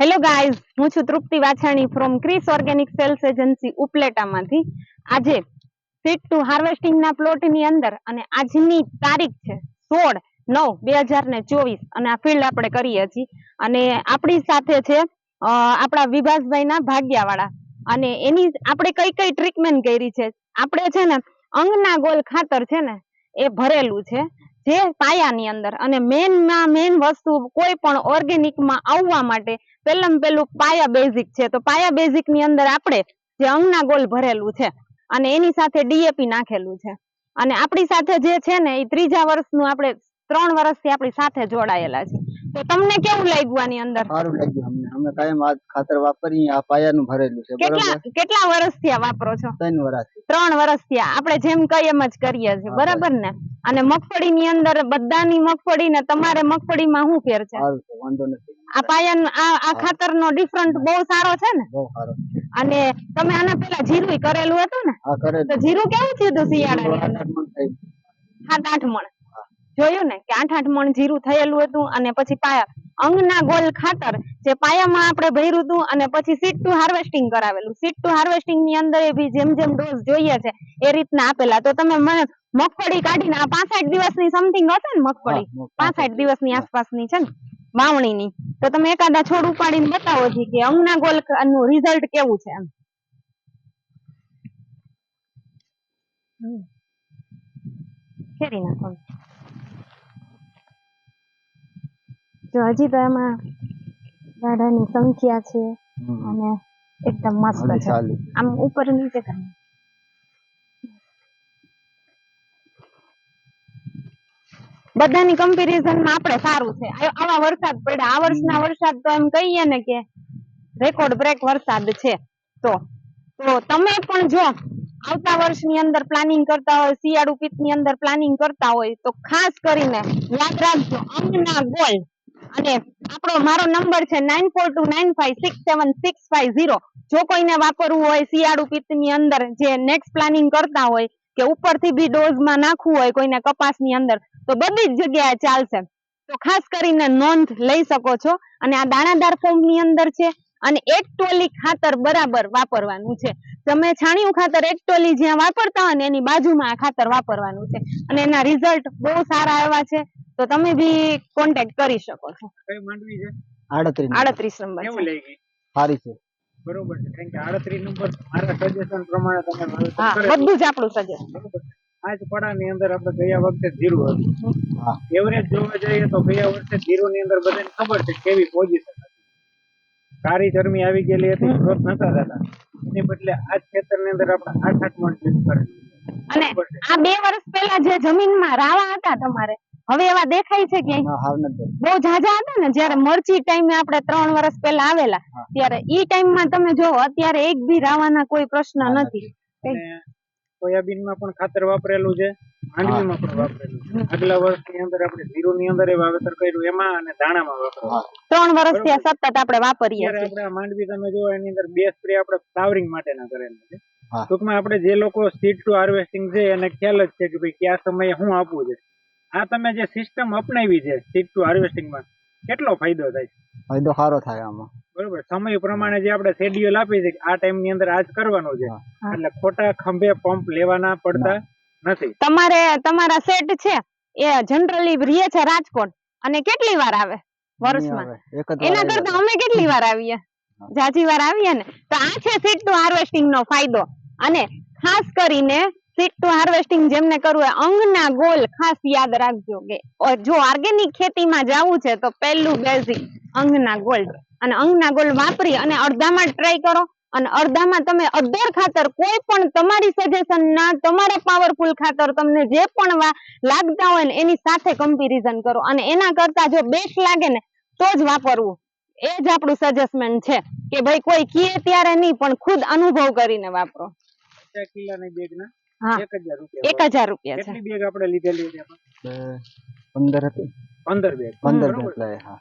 Hello guys હું છું Trupti Vachhani from Kris organic sales agency ઉપલેટામાંથી. આજે સીટ ટુ હાર્વેસ્ટિંગના પ્લોટની અંદર અને આજની તારીખ છે સોળ નવ બે હજાર ને ચોવીસ અને આ ફિલ્ડ આપણે કરીએ છીએ. અને આપણી સાથે છે આપણા વિભાસભાઈના ભાગ્યાવાળા. અને એની આપણે કઈ કઈ ટ્રીટમેન્ટ કરી છે? આપણે છે ને અંગના ગોલ ખાતર છે ને એ ભરેલું છે. જે પાયાની અંદર અને મેનમાં મેન વસ્તુ કોઈ પણ ઓર્ગેનિકમાં આવવા માટે પેલમ પહેલું પાયા બેઝિક છે. તો પાયા બેઝિકની અંદર આપણે જે અંગના ગોલ ભરેલું છે અને એની સાથે ડીએપી નાખેલું છે. અને આપણી સાથે જે છે ને એ ત્રીજા વર્ષનું આપણે ત્રણ વર્ષથી આપણી સાથે જોડાયેલા છે. તો તમને કેવું લાગ્યું આની અંદર? સારું લાગ્યું અમને. અમે કાયમ આ ખાતર વાપરીએ આ પાયાનું ભરેલું છે. કેટલા કેટલા વર્ષથી આ વાપરો છો? ત્રણ વર્ષથી. ત્રણ વર્ષથી આપણે જેમ કઈ એમ જ કરીએ છીએ. બરાબર ને? અને મગફળી ની અંદર બધાની મગફળી ને તમારે મગફળીમાં શું ફેર છે? આ પાયા આ ખાતર નો ડિફરન્ટ બહુ સારો છે ને? અને તમે આના પેલા જીરું કરેલું હતું ને? તો જીરું કેવું થયું શિયાળા સાત આઠ મણ જોયું ને કે આઠ આઠ મણ જીરું થયેલું હતું અને પછી પાયા અંગના ગોલ ખાતર જે પાયામાં આપણે ભર્યું હતું અને પછી સીટ ટુ હાર્વેસ્ટિંગ કરાવેલું. સીટ ટુ હાર્વેસ્ટિંગની અંદર એ બી જેમ જેમ ડોઝ જોઈએ છે એ રીતના આપેલા. તો તમે મને મગફળી કાઢીને આ પાસઠ દિવસની સમથિંગ હશે ને મગફળી? પાસઠ દિવસની આસપાસની છે ને વાવણીની. તો તમે એકાદા છોડ ઉપાડીને બતાવો જી કે અંગના ગોલનું રિઝલ્ટ કેવું છે એમ. નાખો જો હજી તો એમાં ગાડાની સંખ્યા છે અને એકદમ મસ્ત છે. આમ ઉપર નીચે કરી. બધાની કમ્પેરિઝનમાં આપણે સારું છે. આવા વરસાદ પડ્યા. આ વર્ષના વરસાદ તો એમ કહીએ ને કે રેકોર્ડ બ્રેક વરસાદ છે. તો તો તમે પણ જો આવતા વર્ષની અંદર પ્લાનિંગ કરતા હોય, શિયાળુ પિત્તની અંદર પ્લાનિંગ કરતા હોય, તો ખાસ કરીને યાદ રાખજો, અંગના ગોલ. અને આપણો, મારો નંબર છે nine four two nine five six seven six five zero જો કોઈને વાપરવું હોય, શિયાળુ પિત્તની અંદર જે નેક્સ્ટ પ્લાનિંગ કરતા હોય, કે ઉપરથી બી ડોઝમાં નાખવું હોય, કોઈને કપાસની અંદર તો બધી જ જગ્યાએ ચાલશે. તો ખાસ કરીને નોંધ લઈ શકો છો અને આ દાણાદાર ફોર્મની અંદર છે અને એક ટોલી ખાતર બરાબર વાપરવાનું છે. તમે છાણિયું ખાતર એક ટોલી જ્યાં વાપરતા હોય ને એની બાજુમાં આ ખાતર વાપરવાનું છે. અને એના રિઝલ્ટ બહુ સારા એવા છે. તો તમે બી કોન્ટેક્ટ કરી શકો છો. કઈ માંડવી છે? નંબર. કેવું લઈ ગઈ? સારી છે. બરોબર છે. કારણ કે આડત્રીસ નંબર મારા સજેશન પ્રમાણે તમે હા બધું જ આપણું સજેશન છે. પડાની અંદર આપણે ગયા વખતે જીરું હતું. એવરેજ જોવા જઈએ તો ગયા વર્ષે જીરું ની અંદર બધાને ખબર છે કેવી પોઝિશન હતી. કાળી ચરમી આવી ગયેલી હતી ગ્રોથ નતા થતા. એની બદલે આ ખેતરની અંદર આપણે આઠ આઠ મણ જીરું કરે અને આ બે વર્ષ પહેલા જે જમીનમાં રાવા હતા તમારે હવે એવા દેખાય છે નથી બહુ ઝાઝા હતા ને જયારે મરચી ટાઈમે આપણે ત્રણ વર્ષ પહેલા આવેલા. ત્યારે ઈ ટાઈમમાં તમે જો અત્યારે એક બી રાવાના કોઈ પ્રશ્ન નથી. અને સોયાબીનમાં પણ ખાતર વાપરેલું છે માંડવીમાં પણ વાપરેલું છે. આગલા વર્ષની અંદર આપણે જીરું ની અંદર વાવેતર કર્યું એમાં અને દાણામાં વાપરેલું ત્રણ વર્ષથી આ સતત આપણે વાપરીએ છીએ. આપણે માંડવી તમે જો એની અંદર બે સ્પ્રે આપણે ફ્લાવરિંગ માટેના કરેલા છે. ટૂંકમાં આપણે જે લોકો સીડ ટુ હાર્વેસ્ટિંગ છે એને ખ્યાલ જ છે કે ભાઈ કયા સમયે શું આપવું છે. આ તમે જે સિસ્ટમ અપનાવી છે સીડ ટુ હાર્વેસ્ટિંગમાં કેટલો ફાયદો થાય છે? ફાયદો સારો થાય આમાં. બરોબર. સમય પ્રમાણે જે આપણે શેડ્યુલ આપી છે આ ટાઈમની અંદર આજ કરવાનું છે. એટલે ખોટા ખંભે પંપ લેવાના પડતા નથી. તમારે તમારા સેટ છે એ જનરલી રહે છે રાજકોટ. અને કેટલી વાર આવે વર્ષમાં? એના કરતા અમે કેટલી વાર આવીએ? જાજી વાર આવીએ ને તો આ છે સીટ ટુ હાર્વેસ્ટિંગ નો ફાયદો. અને ખાસ કરીને સીટ ટુ હાર્વેસ્ટિંગ જેમને કરવું હોય અંગના ગોલ ખાસ યાદ રાખજો કે જો ઓર્ગેનિક ખેતીમાં જવું છે તો પહેલું બેઝિક અંગના ગોલ્ડ અને અંગના ગોલ્ડ વાપરી અને અડધામાં ટ્રાય કરો અને અડધામાં તમે અધર ખાતર કોઈ પણ તમારી સજેશન ના તમારા પાવરફુલ ખાતર તમને જે પણ લાગતા હોય ને એની સાથે કમ્પેરિઝન કરો. અને એના કરતા જો બેસ્ટ લાગે ને તો જ વાપરવું. એ જ આપણું સજેસ્ટમેન્ટ છે કે ભાઈ કોઈ કીએ ત્યારે નહીં પણ ખુદ અનુભવ કરીને વાપરો. કિલોની બેગ ના હા. એક હજાર રૂપિયા છે. બેગ આપણે લીધેલી પંદર હતી. પંદર બેગ પંદર બેગ હા.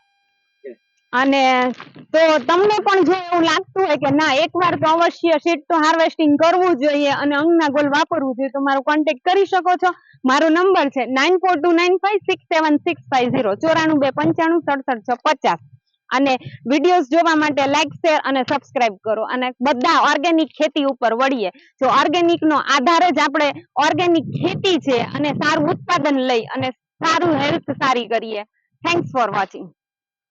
અને તો તમને પણ જો એવું લાગતું હોય કે ના, એકવાર તો અવશ્ય સીટ તો હાર્વેસ્ટિંગ કરવું જોઈએ અને અંગના ગોલ વાપરવું જોઈએ, તો મારો કોન્ટેક્ટ કરી શકો છો. મારો નંબર છે nine four two five six seven six five zero ચોરાણું બે પંચાણું, સડસઠ છ પચાસ અને વિડીયોઝ જોવા માટે લાઈક શેર અને સબસ્ક્રાઇબ કરો. અને બધા ઓર્ગેનિક ખેતી ઉપર વળીએ. જો ઓર્ગેનિક નો આધાર જ આપણે ઓર્ગેનિક ખેતી છે અને સારું ઉત્પાદન લઈ અને સારું હેલ્થ સારી કરીએ. Thanks for watching